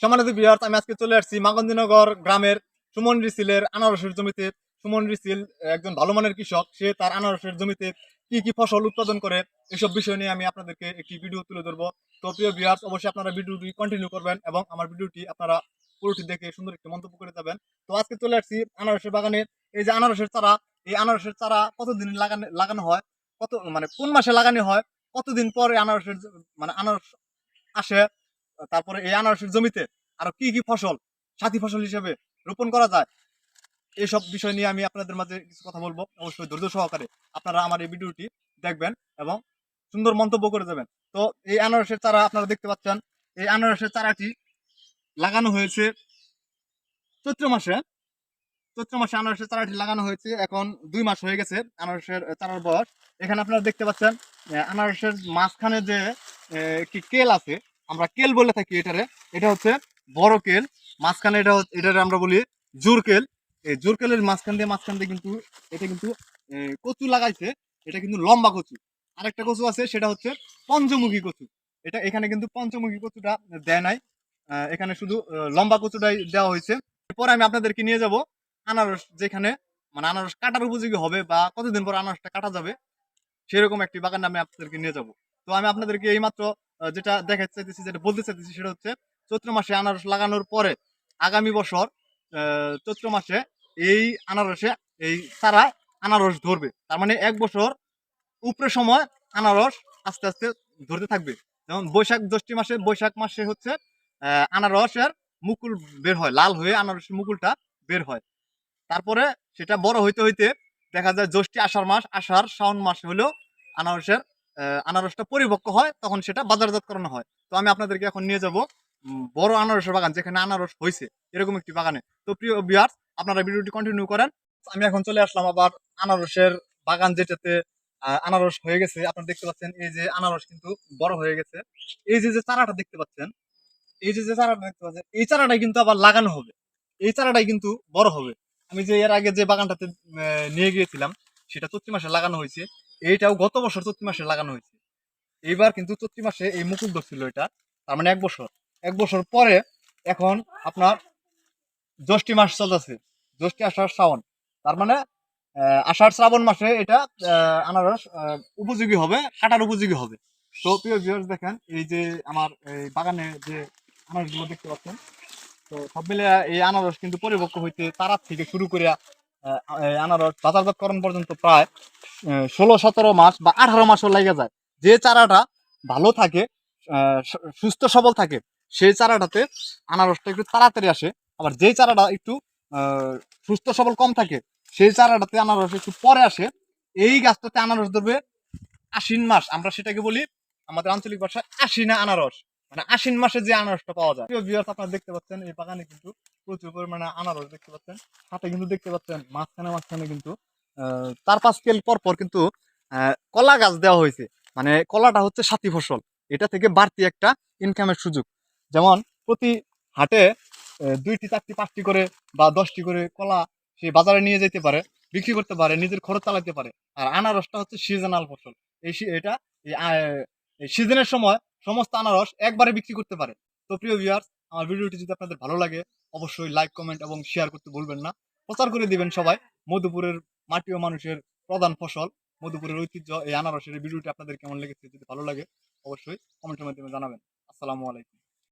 সম্মানিত বিহার আমি আজকে চলে আসছি মাগন্দিনগর গ্রামের সুমন রিসিলের আনারসের জমিতে। সুমন রিসিল একজন ভালো মানের কৃষক। সে তার আনারসের জমিতে কি কি ফসল উৎপাদন করে, এসব বিষয় নিয়ে আমি আপনাদেরকে একটি ভিডিও তুলে ধরবো। তো প্রিয় বিহার্স অবশ্যই আপনারা ভিডিওটি কন্টিনিউ করবেন এবং আমার ভিডিওটি আপনারা পুরোটি দেখে সুন্দর একটি মন্তব্য করে যাবেন। তো আজকে চলে আসছি আনারসের বাগানে। এই যে আনারসের চারা, এই আনারসের চারা কতদিন লাগানো লাগানো হয়? কত মানে কোন মাসে লাগানো হয়? কতদিন পরে আনারসের মানে আনারস আসে? তারপরে এই আনারসের জমিতে আরও কি কি ফসল, সাথী ফসল হিসেবে রোপণ করা যায় এইসব বিষয় নিয়ে আমি আপনাদের মাঝে কিছু কথা বলব। অবশ্যই ধৈর্য সহকারে আপনারা আমার এই ভিডিওটি দেখবেন এবং সুন্দর মন্তব্য করে যাবেন তো এই আনারসের চারা আপনারা দেখতে পাচ্ছেন, এই আনারসের চারাটি লাগানো হয়েছে চৈত্র মাসে। চৈত্র মাসে আনারসের চারাটি লাগানো হয়েছে, এখন দুই মাস হয়ে গেছে আনারসের চারার বয়স। এখানে আপনারা দেখতে পাচ্ছেন আনারসের মাঝখানে যে একটি কেল আছে আমরা কেল বলে থাকি এটারে। এটা হচ্ছে বড় কেল। মাঝখানে এটা এটারে আমরা বলি জোর কেল। এই জোর কেলের মাঝখান দিয়ে মাঝখান দিয়ে কিন্তু এটা কিন্তু কচু লাগাইছে। এটা কিন্তু লম্বা কচু। আরেকটা কচু আছে, সেটা হচ্ছে পঞ্চমুখী কচু। এটা এখানে কিন্তু পঞ্চমুখী কচুটা দেয় নাই। এখানে শুধু লম্বা কচুটাই দেওয়া হয়েছে। এরপরে আমি আপনাদেরকে নিয়ে যাব আনারস, যেখানে মানে আনারস কাটার উপযোগী হবে বা কতদিন পর আনারসটা কাটা যাবে, সেরকম একটি বাগান আমি আপনাদেরকে নিয়ে যাব। তো আমি আপনাদেরকে এইমাত্র যেটা দেখাতে চাইতেছি, যেটা বলতে চাইতেছি সেটা হচ্ছে চৈত্র মাসে আনারস লাগানোর পরে আগামী বছর চৈত্র মাসে এই আনারসে, এই চারা আনারস ধরবে। তার মানে এক বছর উপরে সময় আনারস আস্তে আস্তে ধরতে থাকবে। যেমন বৈশাখ জ্যৈষ্ঠী মাসে, বৈশাখ মাসে হচ্ছে আনারসের মুকুল বের হয়, লাল হয়ে আনারসের মুকুলটা বের হয়। তারপরে সেটা বড় হইতে হইতে দেখা যায় জ্যৈষ্ঠী আষাঢ় মাস, আষাঢ় শ্রাবণ মাস হলেও আনারসের আনারসটা পরিপক্ক হয়, তখন সেটা বাজারজাত করানো হয়। তো আমি আপনাদেরকে এখন নিয়ে যাব বড় আনারসের বাগান, যেখানে আনারস হয়েছে এরকম একটি বাগানে। তো প্রিয় বিয়ার্স আপনারা ভিডিওটি কন্টিনিউ করেন। আমি এখন চলে আসলাম আবার আনারসের বাগান যেটাতে আনারস হয়ে গেছে। আপনারা দেখতে পাচ্ছেন, এই যে আনারস কিন্তু বড় হয়ে গেছে। এই যে যে চারাটা দেখতে পাচ্ছেন, এই যে যে চারাটা দেখতে পাচ্ছেন, এই চারাটাই কিন্তু আবার লাগানো হবে। এই চারাটাই কিন্তু বড় হবে। আমি যে, এর আগে যে বাগানটাতে নিয়ে গিয়েছিলাম, সেটা চৈত্রি মাসে লাগানো হয়েছে। এইটাও গত বছর চৈত্রি মাসে লাগানো হয়েছে। এইবার কিন্তু চৈত্রি মাসে এই মুকুল ধরছিল এটা, তার মানে এক বছর। এক বছর পরে এখন আপনার জ্যৈষ্ঠী মাস চলতেছে, জ্যৈষ্ঠী আষাঢ় শ্রাবণ। তার মানে আষাঢ় শ্রাবণ মাসে এটা আনারস উপযোগী হবে কাটার উপযোগী হবে। তো প্রিয় ভিউয়ার্স দেখেন, এই যে আমার, এই বাগানে যে আনারসগুলো দেখতে পাচ্ছেন, তো সব মিলে এই আনারস কিন্তু পরিপক্ক হইতে তারার থেকে শুরু করে আনারস বাজারজাতকরণ পর্যন্ত প্রায় ষোলো, সতেরো মাস বা আঠারো মাসও লেগে যায়। যে চারাটা ভালো থাকে সুস্থ সবল থাকে, সেই চারাটাতে আনারসটা একটু তাড়াতাড়ি আসে। আবার যেই চারাটা একটু সুস্থ সবল কম থাকে, সেই চারাটাতে আনারস একটু পরে আসে। এই গাছটাতে আনারস ধরবে আশ্বিন মাস। আমরা সেটাকে বলি আমাদের আঞ্চলিক ভাষায় আশ্বিনা আনারস। মানে আশ্বিন মাসে যে আনারসটা পাওয়া যায়। viewers, আপনারা দেখতে পাচ্ছেন এই বাগানে কিন্তু প্রচুর পরিমাণে আনারস দেখতে পাচ্ছেন। সাথে কিন্তু দেখতে পাচ্ছেন মাঝখানে মাঝখানে কিন্তু চার পাঁচ কেল পর পর কিন্তু কলা গাছ দেওয়া হয়েছে। মানে কলাটা হচ্ছে সাথী ফসল। এটা থেকে বাড়তি একটা ইনকামের সুযোগ। যেমন প্রতি হাটে দুইটি চারটি পাঁচটি করে বা দশটি করে কলা সে বাজারে নিয়ে যেতে পারে বিক্রি করতে পারে নিজের খরচ চালাতে পারে। আর আনারসটা হচ্ছে সিজনাল ফসল। এই এটা এই সিজনের সময় সমস্ত আনারস একবারে বিক্রি করতে পারে। তো প্রিয় ভিউয়ার্স আমার ভিডিওটি যদি আপনাদের ভালো লাগে, অবশ্যই লাইক কমেন্ট এবং শেয়ার করতে ভুলবেন না। প্রচার করে দিবেন সবাই মধুপুরের মাটি ও মানুষের প্রধান ফসল, মধুপুরের ঐতিহ্য, এই আনারসের ভিডিওটি আপনাদের কেমন লেগেছে যদি ভালো লাগে, অবশ্যই কমেন্টের মাধ্যমে জানাবেন। আসসালামু আলাইকুম।